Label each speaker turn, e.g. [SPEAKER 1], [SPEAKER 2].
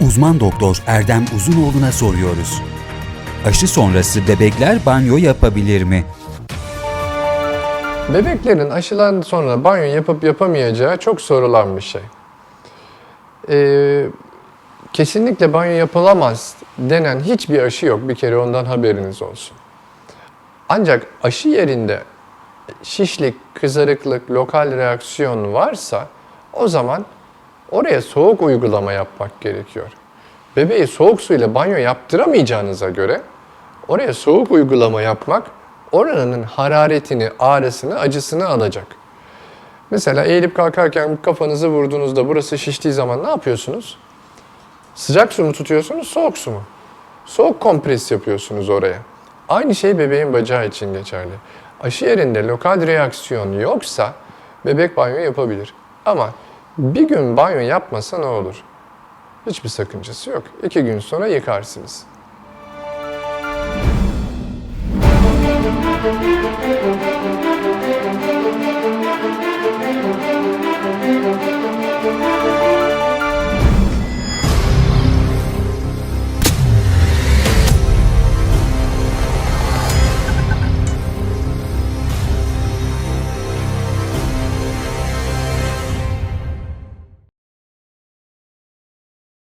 [SPEAKER 1] Uzman doktor Erdem Uzunoğlu'na soruyoruz. Aşı sonrası bebekler banyo yapabilir mi?
[SPEAKER 2] Bebeklerin aşıdan sonra banyo yapıp yapamayacağı çok sorulan bir şey. Ee, kesinlikle banyo yapılamaz denen hiçbir aşı yok. Bir kere ondan haberiniz olsun. Ancak aşı yerinde şişlik, kızarıklık, lokal reaksiyon varsa o zaman oraya soğuk uygulama yapmak gerekiyor. Bebeği soğuk suyla banyo yaptıramayacağınıza göre oraya soğuk uygulama yapmak oranın hararetini, ağrısını, acısını alacak. Mesela eğilip kalkarken kafanızı vurduğunuzda burası şiştiği zaman ne yapıyorsunuz? Sıcak su mu tutuyorsunuz, soğuk su mu? Soğuk kompres yapıyorsunuz oraya. Aynı şey bebeğin bacağı için geçerli. Aşı yerinde lokal reaksiyon yoksa bebek banyo yapabilir. Ama bir gün banyo yapmasa ne olur? Hiçbir sakıncası yok. İki gün sonra yıkarsınız.